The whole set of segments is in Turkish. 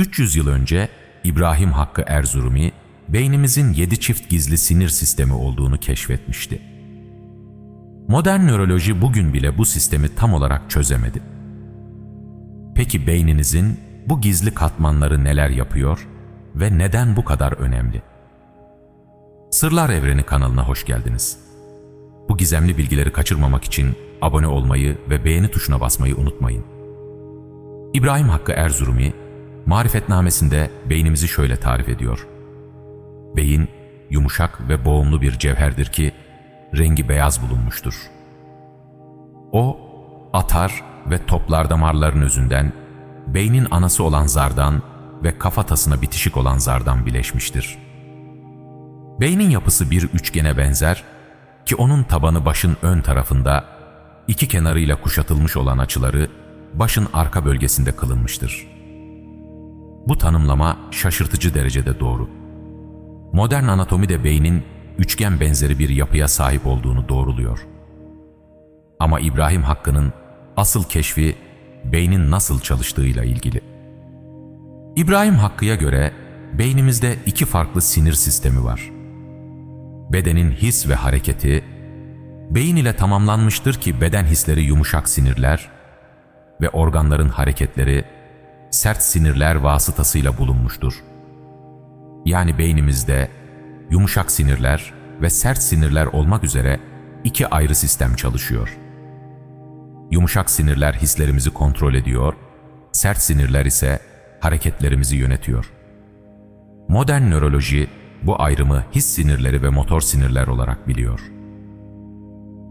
300 yıl önce İbrahim Hakkı Erzurumi, beynimizin yedi çift gizli sinir sistemi olduğunu keşfetmişti. Modern nöroloji bugün bile bu sistemi tam olarak çözemedi. Peki beyninizin bu gizli katmanları neler yapıyor ve neden bu kadar önemli? Sırlar Evreni kanalına hoş geldiniz. Bu gizemli bilgileri kaçırmamak için abone olmayı ve beğeni tuşuna basmayı unutmayın. İbrahim Hakkı Erzurumi, marifetnamesinde beynimizi şöyle tarif ediyor. Beyin, yumuşak ve boğumlu bir cevherdir ki, rengi beyaz bulunmuştur. O, atar ve toplar damarların özünden, beynin anası olan zardan ve kafatasına bitişik olan zardan bileşmiştir. Beynin yapısı bir üçgene benzer ki onun tabanı başın ön tarafında, iki kenarıyla kuşatılmış olan açıları başın arka bölgesinde kılınmıştır. Bu tanımlama şaşırtıcı derecede doğru. Modern anatomi de beynin üçgen benzeri bir yapıya sahip olduğunu doğruluyor. Ama İbrahim Hakkı'nın asıl keşfi beynin nasıl çalıştığıyla ilgili. İbrahim Hakkı'ya göre beynimizde iki farklı sinir sistemi var. Bedenin his ve hareketi, beyin ile tamamlanmıştır ki beden hisleri yumuşak sinirler ve organların hareketleri sert sinirler vasıtasıyla bulunmuştur. Yani beynimizde yumuşak sinirler ve sert sinirler olmak üzere iki ayrı sistem çalışıyor. Yumuşak sinirler hislerimizi kontrol ediyor, sert sinirler ise hareketlerimizi yönetiyor. Modern nöroloji bu ayrımı his sinirleri ve motor sinirler olarak biliyor.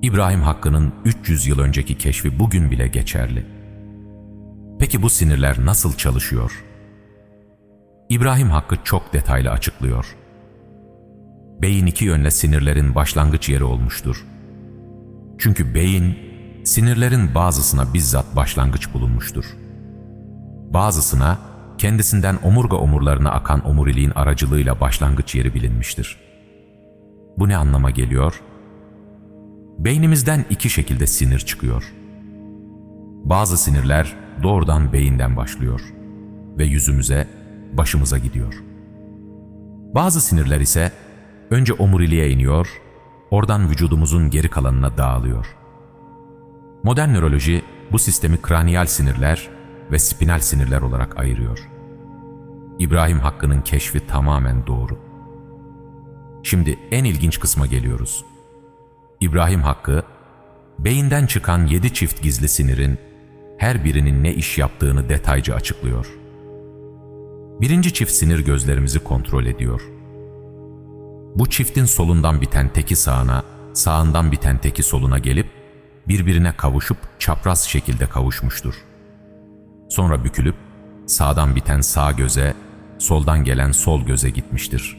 İbrahim Hakkı'nın 300 yıl önceki keşfi bugün bile geçerli. Peki bu sinirler nasıl çalışıyor? İbrahim Hakkı çok detaylı açıklıyor. Beyin iki yönle sinirlerin başlangıç yeri olmuştur. Çünkü beyin, sinirlerin bazısına bizzat başlangıç bulunmuştur. Bazısına, kendisinden omurga omurlarına akan omuriliğin aracılığıyla başlangıç yeri bilinmiştir. Bu ne anlama geliyor? Beynimizden iki şekilde sinir çıkıyor. Bazı sinirler doğrudan beyinden başlıyor ve yüzümüze, başımıza gidiyor. Bazı sinirler ise önce omuriliğe iniyor, oradan vücudumuzun geri kalanına dağılıyor. Modern nöroloji bu sistemi kraniyal sinirler ve spinal sinirler olarak ayırıyor. İbrahim Hakkı'nın keşfi tamamen doğru. Şimdi en ilginç kısma geliyoruz. İbrahim Hakkı, beyinden çıkan yedi çift gizli sinirin her birinin ne iş yaptığını detaycı açıklıyor. Birinci çift sinir gözlerimizi kontrol ediyor. Bu çiftin solundan biten teki sağına, sağından biten teki soluna gelip birbirine kavuşup çapraz şekilde kavuşmuştur. Sonra bükülüp sağdan biten sağ göze, soldan gelen sol göze gitmiştir.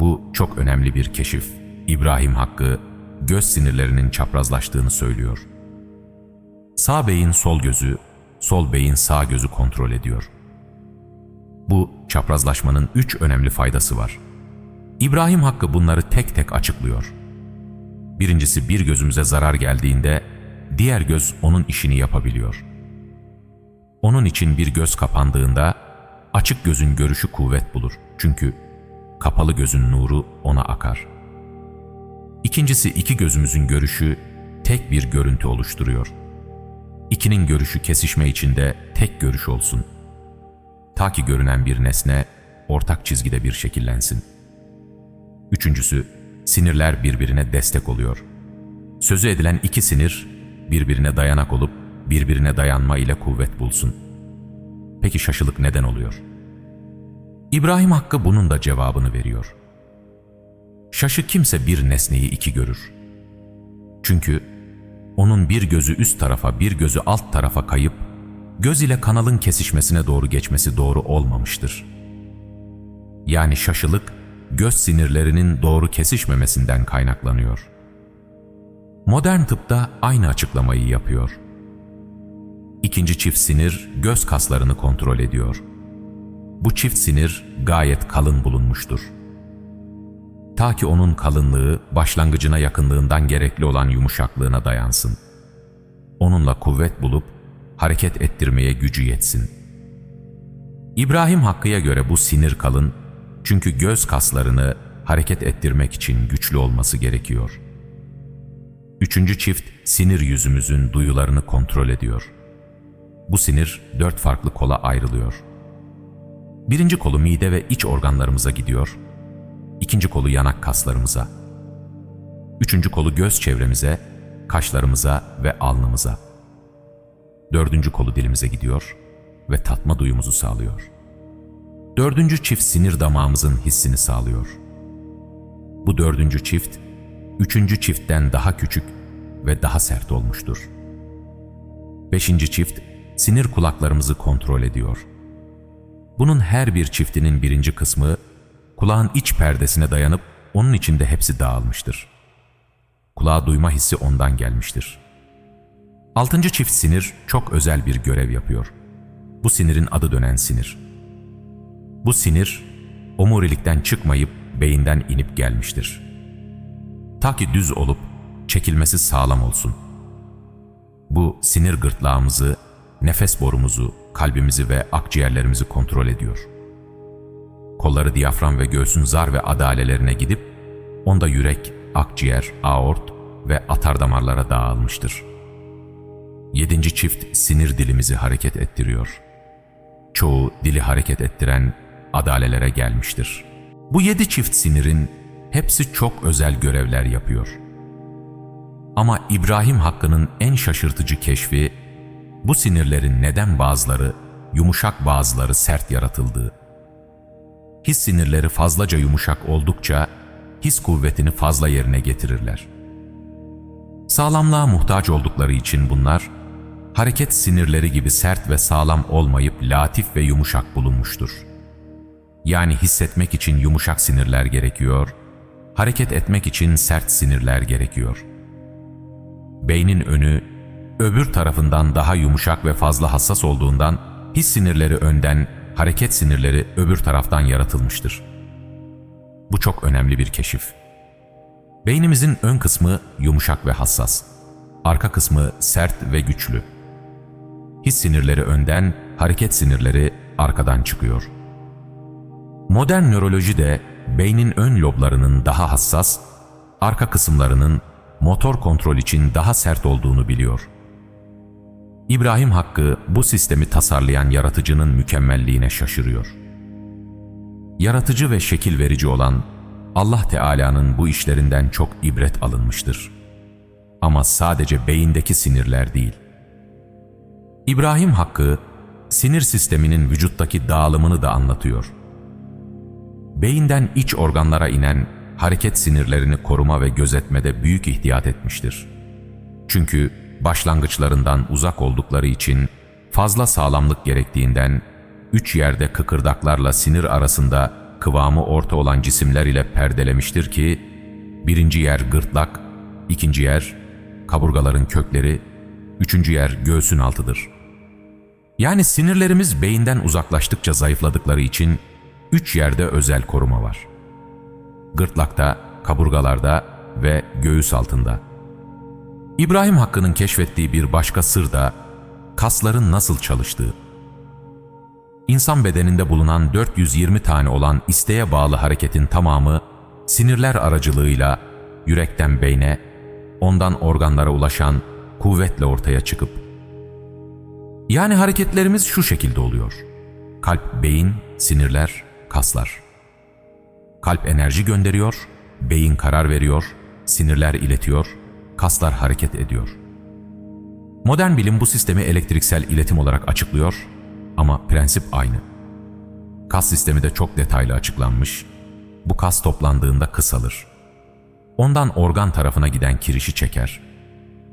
Bu çok önemli bir keşif. İbrahim Hakkı göz sinirlerinin çaprazlaştığını söylüyor. Sağ beyin sol gözü, sol beyin sağ gözü kontrol ediyor. Bu çaprazlaşmanın üç önemli faydası var. İbrahim Hakkı bunları tek tek açıklıyor. Birincisi bir gözümüze zarar geldiğinde diğer göz onun işini yapabiliyor. Onun için bir göz kapandığında açık gözün görüşü kuvvet bulur. Çünkü kapalı gözün nuru ona akar. İkincisi iki gözümüzün görüşü tek bir görüntü oluşturuyor. İkinin görüşü kesişme içinde tek görüş olsun. Ta ki görünen bir nesne ortak çizgide bir şekillensin. Üçüncüsü, sinirler birbirine destek oluyor. Sözü edilen iki sinir birbirine dayanak olup birbirine dayanma ile kuvvet bulsun. Peki şaşılık neden oluyor? İbrahim Hakkı bunun da cevabını veriyor. Şaşı kimse bir nesneyi iki görür. Çünkü onun bir gözü üst tarafa bir gözü alt tarafa kayıp göz ile kanalın kesişmesine doğru geçmesi doğru olmamıştır. Yani şaşılık göz sinirlerinin doğru kesişmemesinden kaynaklanıyor. Modern tıpta aynı açıklamayı yapıyor. İkinci çift sinir göz kaslarını kontrol ediyor. Bu çift sinir gayet kalın bulunmuştur. Ta ki onun kalınlığı başlangıcına yakınlığından gerekli olan yumuşaklığına dayansın. Onunla kuvvet bulup hareket ettirmeye gücü yetsin. İbrahim Hakkı'ya göre bu sinir kalın çünkü göz kaslarını hareket ettirmek için güçlü olması gerekiyor. Üçüncü çift sinir yüzümüzün duyularını kontrol ediyor. Bu sinir dört farklı kola ayrılıyor. Birinci kolu mide ve iç organlarımıza gidiyor. İkinci kolu yanak kaslarımıza. Üçüncü kolu göz çevremize, kaşlarımıza ve alnımıza. Dördüncü kolu dilimize gidiyor ve tatma duyumuzu sağlıyor. Dördüncü çift sinir damağımızın hissini sağlıyor. Bu dördüncü çift, üçüncü çiftten daha küçük ve daha sert olmuştur. Beşinci çift, sinir kulaklarımızı kontrol ediyor. Bunun her bir çiftinin birinci kısmı, kulağın iç perdesine dayanıp onun içinde hepsi dağılmıştır. Kulağa duyma hissi ondan gelmiştir. Altıncı çift sinir çok özel bir görev yapıyor. Bu sinirin adı dönen sinir. Bu sinir, omurilikten çıkmayıp beyinden inip gelmiştir. Ta ki düz olup çekilmesi sağlam olsun. Bu sinir gırtlağımızı, nefes borumuzu, kalbimizi ve akciğerlerimizi kontrol ediyor. Kolları diyafram ve göğsün zar ve adalelerine gidip, onda yürek, akciğer, aort ve atar damarlara dağılmıştır. Yedinci çift sinir dilimizi hareket ettiriyor. Çoğu dili hareket ettiren adalelere gelmiştir. Bu yedi çift sinirin hepsi çok özel görevler yapıyor. Ama İbrahim Hakkı'nın en şaşırtıcı keşfi, bu sinirlerin neden bazıları yumuşak bazıları sert yaratıldığı. His sinirleri fazlaca yumuşak oldukça his kuvvetini fazla yerine getirirler. Sağlamlığa muhtaç oldukları için bunlar, hareket sinirleri gibi sert ve sağlam olmayıp latif ve yumuşak bulunmuştur. Yani hissetmek için yumuşak sinirler gerekiyor, hareket etmek için sert sinirler gerekiyor. Beynin önü, öbür tarafından daha yumuşak ve fazla hassas olduğundan his sinirleri önden, hareket sinirleri öbür taraftan yaratılmıştır. Bu çok önemli bir keşif. Beynimizin ön kısmı yumuşak ve hassas, arka kısmı sert ve güçlü. His sinirleri önden, hareket sinirleri arkadan çıkıyor. Modern nöroloji de beynin ön loblarının daha hassas, arka kısımlarının motor kontrol için daha sert olduğunu biliyor. İbrahim Hakkı bu sistemi tasarlayan yaratıcının mükemmelliğine şaşırıyor. Yaratıcı ve şekil verici olan Allah Teala'nın bu işlerinden çok ibret alınmıştır. Ama sadece beyindeki sinirler değil. İbrahim Hakkı, sinir sisteminin vücuttaki dağılımını da anlatıyor. Beyinden iç organlara inen hareket sinirlerini koruma ve gözetmede büyük ihtiyat etmiştir. Çünkü başlangıçlarından uzak oldukları için fazla sağlamlık gerektiğinden üç yerde kıkırdaklarla sinir arasında kıvamı orta olan cisimler ile perdelemiştir ki birinci yer gırtlak, ikinci yer kaburgaların kökleri, üçüncü yer göğsün altıdır. Yani sinirlerimiz beyinden uzaklaştıkça zayıfladıkları için üç yerde özel koruma var. Gırtlakta, kaburgalarda ve göğüs altında. İbrahim Hakkı'nın keşfettiği bir başka sır da kasların nasıl çalıştığı. İnsan bedeninde bulunan 420 tane olan isteğe bağlı hareketin tamamı sinirler aracılığıyla yürekten beyne, ondan organlara ulaşan kuvvetle ortaya çıkıp yani hareketlerimiz şu şekilde oluyor. Kalp, beyin, sinirler, kaslar. Kalp enerji gönderiyor, beyin karar veriyor, sinirler iletiyor, kaslar hareket ediyor. Modern bilim bu sistemi elektriksel iletim olarak açıklıyor ama prensip aynı. Kas sistemi de çok detaylı açıklanmış. Bu kas toplandığında kısalır. Ondan organ tarafına giden kirişi çeker.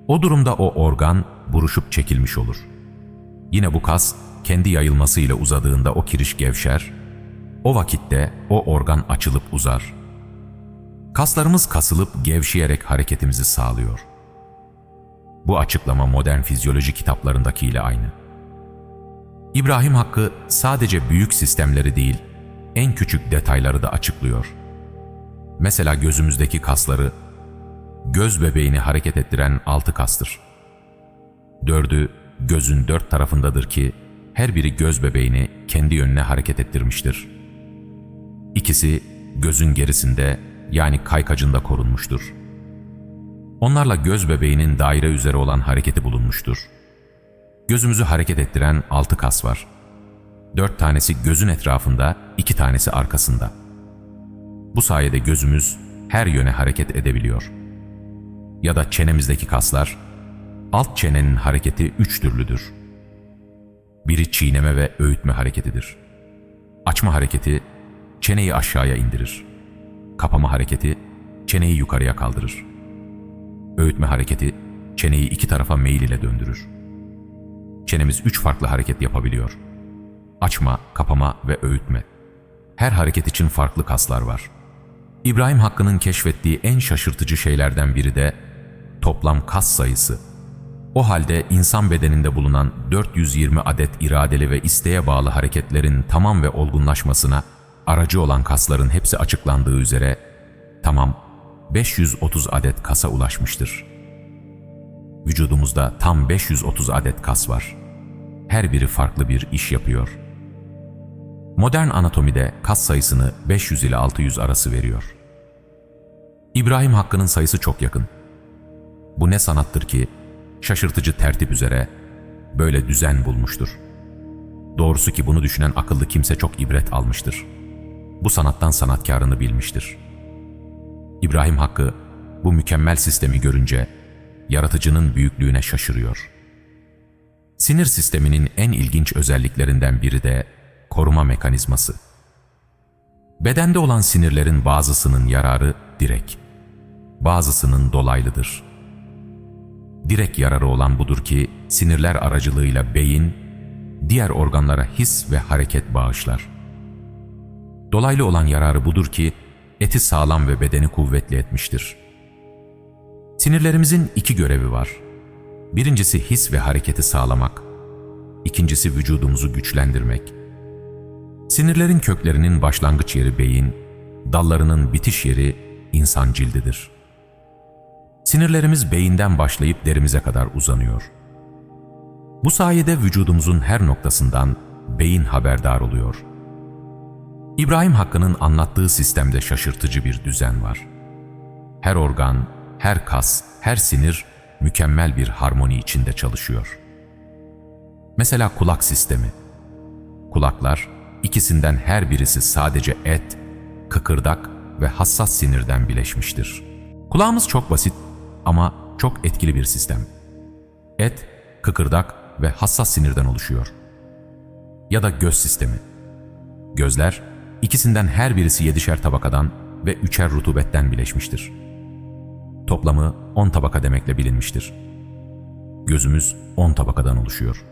O durumda o organ buruşup çekilmiş olur. Yine bu kas kendi yayılmasıyla uzadığında o kiriş gevşer. O vakitte o organ açılıp uzar. Kaslarımız kasılıp gevşeyerek hareketimizi sağlıyor. Bu açıklama modern fizyoloji kitaplarındakiyle aynı. İbrahim Hakkı sadece büyük sistemleri değil, en küçük detayları da açıklıyor. Mesela gözümüzdeki kasları, göz bebeğini hareket ettiren altı kastır. Dördü gözün dört tarafındadır ki, her biri göz bebeğini kendi yönüne hareket ettirmiştir. İkisi gözün gerisinde yani kaykacında korunmuştur. Onlarla göz bebeğinin daire üzeri olan hareketi bulunmuştur. Gözümüzü hareket ettiren altı kas var. Dört tanesi gözün etrafında, iki tanesi arkasında. Bu sayede gözümüz her yöne hareket edebiliyor. Ya da çenemizdeki kaslar, alt çenenin hareketi üç türlüdür. Biri çiğneme ve öğütme hareketidir. Açma hareketi çeneyi aşağıya indirir. Kapama hareketi çeneyi yukarıya kaldırır. Öğütme hareketi çeneyi iki tarafa meyil ile döndürür. Çenemiz üç farklı hareket yapabiliyor. Açma, kapama ve öğütme. Her hareket için farklı kaslar var. İbrahim Hakkı'nın keşfettiği en şaşırtıcı şeylerden biri de toplam kas sayısı. O halde insan bedeninde bulunan 420 adet iradeli ve isteğe bağlı hareketlerin tamam ve olgunlaşmasına aracı olan kasların hepsi açıklandığı üzere tamam 530 adet kasa ulaşmıştır. Vücudumuzda tam 530 adet kas var. Her biri farklı bir iş yapıyor. Modern anatomide kas sayısını 500 ile 600 arası veriyor. İbrahim Hakkı'nın sayısı çok yakın. Bu ne sanattır ki şaşırtıcı tertip üzere böyle düzen bulmuştur. Doğrusu ki bunu düşünen akıllı kimse çok ibret almıştır. Bu sanattan sanatkarını bilmiştir. İbrahim Hakkı bu mükemmel sistemi görünce yaratıcının büyüklüğüne şaşırıyor. Sinir sisteminin en ilginç özelliklerinden biri de koruma mekanizması. Bedende olan sinirlerin bazısının yararı direkt, bazısının dolaylıdır. Direkt yararı olan budur ki sinirler aracılığıyla beyin, diğer organlara his ve hareket bağışlar. Dolaylı olan yararı budur ki eti sağlam ve bedeni kuvvetli etmiştir. Sinirlerimizin iki görevi var. Birincisi his ve hareketi sağlamak, ikincisi vücudumuzu güçlendirmek. Sinirlerin köklerinin başlangıç yeri beyin, dallarının bitiş yeri insan cildidir. Sinirlerimiz beyinden başlayıp derimize kadar uzanıyor. Bu sayede vücudumuzun her noktasından beyin haberdar oluyor. İbrahim Hakkı'nın anlattığı sistemde şaşırtıcı bir düzen var. Her organ, her kas, her sinir mükemmel bir harmoni içinde çalışıyor. Mesela kulak sistemi. Kulaklar, ikisinden her birisi sadece et, kıkırdak ve hassas sinirden bileşmiştir. Kulağımız çok basit ama çok etkili bir sistem. Et, kıkırdak ve hassas sinirden oluşuyor. Ya da göz sistemi. Gözler, ikisinden her birisi yedişer tabakadan ve üçer rutubetten bileşmiştir. Toplamı 10 tabaka demekle bilinmiştir. Gözümüz 10 tabakadan oluşuyor.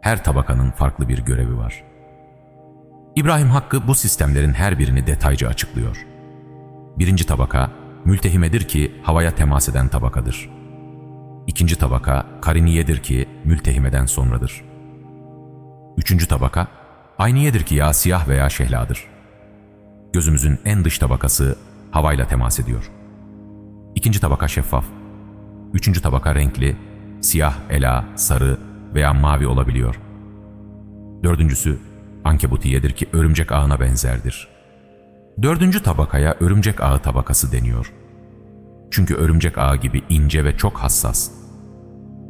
Her tabakanın farklı bir görevi var. İbrahim Hakkı bu sistemlerin her birini detaycı açıklıyor. Birinci tabaka, mültehimedir ki havaya temas eden tabakadır. İkinci tabaka, kariniyedir ki mültehimeden sonradır. Üçüncü tabaka, ayniyedir ki ya siyah veya şehladır. Gözümüzün en dış tabakası havayla temas ediyor. İkinci tabaka şeffaf. Üçüncü tabaka renkli, siyah, ela, sarı veya mavi olabiliyor. Dördüncüsü ankebutiyedir ki örümcek ağına benzerdir. Dördüncü tabakaya örümcek ağı tabakası deniyor. Çünkü örümcek ağı gibi ince ve çok hassas.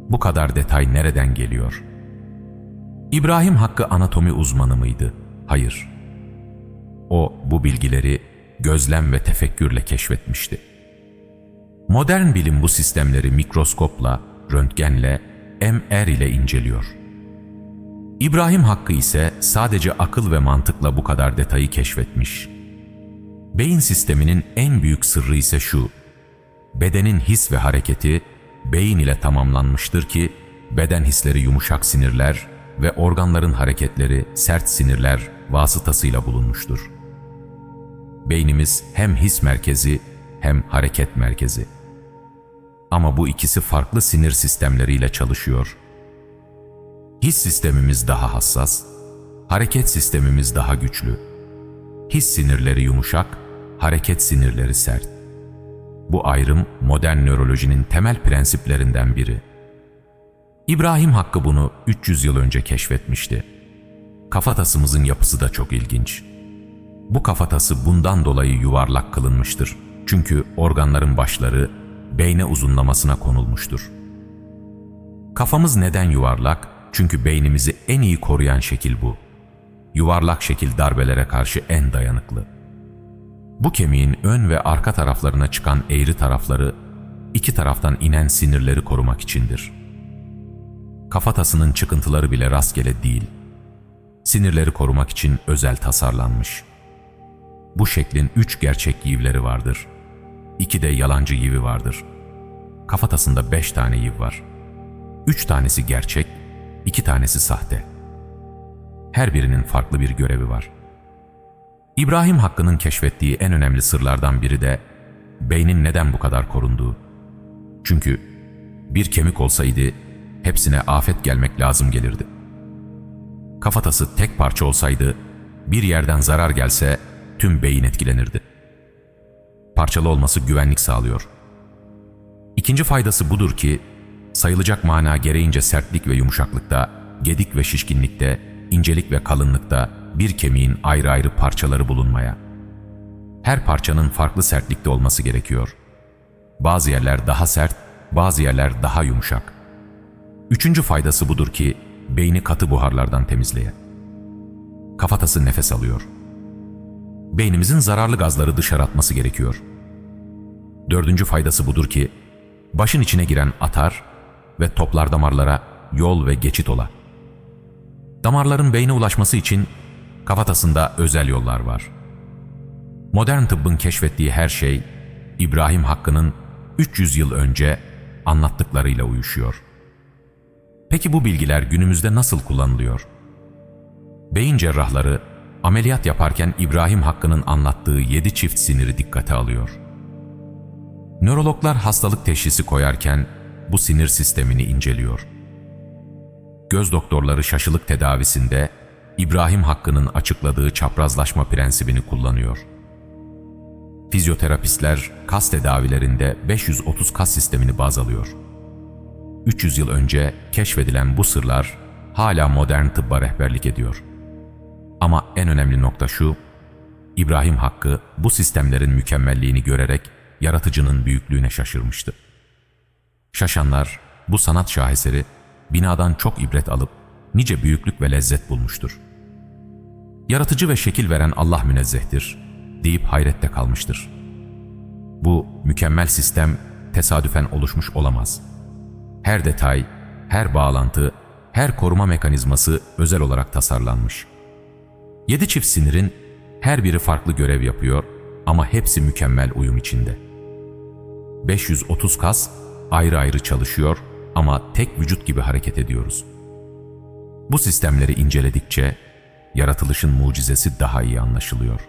Bu kadar detay nereden geliyor? İbrahim Hakkı anatomi uzmanı mıydı? Hayır. O bu bilgileri gözlem ve tefekkürle keşfetmişti. Modern bilim bu sistemleri mikroskopla, röntgenle, MR ile inceliyor. İbrahim Hakkı ise sadece akıl ve mantıkla bu kadar detayı keşfetmiş. Beyin sisteminin en büyük sırrı ise şu, bedenin his ve hareketi beyin ile tamamlanmıştır ki beden hisleri yumuşak sinirler ve organların hareketleri sert sinirler vasıtasıyla bulunmuştur. Beynimiz hem his merkezi hem hareket merkezi. Ama bu ikisi farklı sinir sistemleriyle çalışıyor. His sistemimiz daha hassas, hareket sistemimiz daha güçlü. His sinirleri yumuşak, hareket sinirleri sert. Bu ayrım modern nörolojinin temel prensiplerinden biri. İbrahim Hakkı bunu 300 yıl önce keşfetmişti. Kafatasımızın yapısı da çok ilginç. Bu kafatası bundan dolayı yuvarlak kılınmıştır. Çünkü organların başları beyne uzunlamasına konulmuştur. Kafamız neden yuvarlak? Çünkü beynimizi en iyi koruyan şekil bu. Yuvarlak şekil darbelere karşı en dayanıklı. Bu kemiğin ön ve arka taraflarına çıkan eğri tarafları iki taraftan inen sinirleri korumak içindir. Kafatasının çıkıntıları bile rastgele değil. Sinirleri korumak için özel tasarlanmış. Bu şeklin üç gerçek yivleri vardır. İki de yalancı yivi vardır. Kafatasında beş tane yiv var. Üç tanesi gerçek, iki tanesi sahte. Her birinin farklı bir görevi var. İbrahim Hakkı'nın keşfettiği en önemli sırlardan biri de beynin neden bu kadar korunduğu. Çünkü bir kemik olsaydı hepsine afet gelmek lazım gelirdi. Kafatası tek parça olsaydı bir yerden zarar gelse tüm beyin etkilenirdi. Parçalı olması güvenlik sağlıyor. İkinci faydası budur ki sayılacak mana gereğince sertlik ve yumuşaklıkta, gedik ve şişkinlikte, incelik ve kalınlıkta bir kemiğin ayrı ayrı parçaları bulunmaya. Her parçanın farklı sertlikte olması gerekiyor. Bazı yerler daha sert, bazı yerler daha yumuşak. Üçüncü faydası budur ki beyni katı buharlardan temizleye. Kafatası nefes alıyor. Beynimizin zararlı gazları dışarı atması gerekiyor. Dördüncü faydası budur ki başın içine giren atar ve toplar damarlara yol ve geçit ola. Damarların beyne ulaşması için kafatasında özel yollar var. Modern tıbbın keşfettiği her şey İbrahim Hakkı'nın 300 yıl önce anlattıklarıyla uyuşuyor. Peki bu bilgiler günümüzde nasıl kullanılıyor? Beyin cerrahları ameliyat yaparken İbrahim Hakkı'nın anlattığı 7 çift siniri dikkate alıyor. Nörologlar hastalık teşhisi koyarken bu sinir sistemini inceliyor. Göz doktorları şaşılık tedavisinde İbrahim Hakkı'nın açıkladığı çaprazlaşma prensibini kullanıyor. Fizyoterapistler kas tedavilerinde 530 kas sistemini baz alıyor. 300 yıl önce keşfedilen bu sırlar hala modern tıbba rehberlik ediyor. Ama en önemli nokta şu, İbrahim Hakkı bu sistemlerin mükemmelliğini görerek yaratıcının büyüklüğüne şaşırmıştı. Şaşanlar bu sanat şaheseri binadan çok ibret alıp nice büyüklük ve lezzet bulmuştur. Yaratıcı ve şekil veren Allah münezzehtir deyip hayrette kalmıştır. Bu mükemmel sistem tesadüfen oluşmuş olamaz. Her detay, her bağlantı, her koruma mekanizması özel olarak tasarlanmış. Yedi çift sinirin her biri farklı görev yapıyor ama hepsi mükemmel uyum içinde. 530 kas ayrı ayrı çalışıyor ama tek vücut gibi hareket ediyoruz. Bu sistemleri inceledikçe yaratılışın mucizesi daha iyi anlaşılıyor.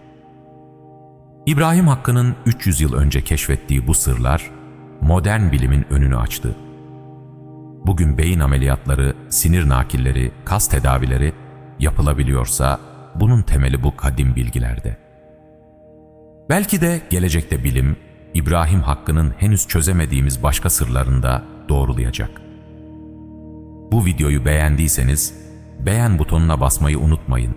İbrahim Hakkı'nın 300 yıl önce keşfettiği bu sırlar modern bilimin önünü açtı. Bugün beyin ameliyatları, sinir nakilleri, kas tedavileri yapılabiliyorsa bunun temeli bu kadim bilgilerde. Belki de gelecekte bilim, İbrahim Hakkı'nın henüz çözemediğimiz başka sırlarını da doğrulayacak. Bu videoyu beğendiyseniz beğen butonuna basmayı unutmayın.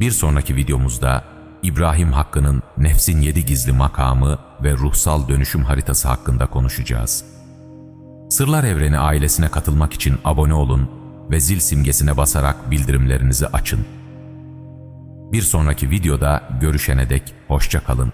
Bir sonraki videomuzda İbrahim Hakkı'nın nefsin yedi gizli makamı ve ruhsal dönüşüm haritası hakkında konuşacağız. Sırlar Evreni ailesine katılmak için abone olun ve zil simgesine basarak bildirimlerinizi açın. Bir sonraki videoda görüşene dek hoşça kalın.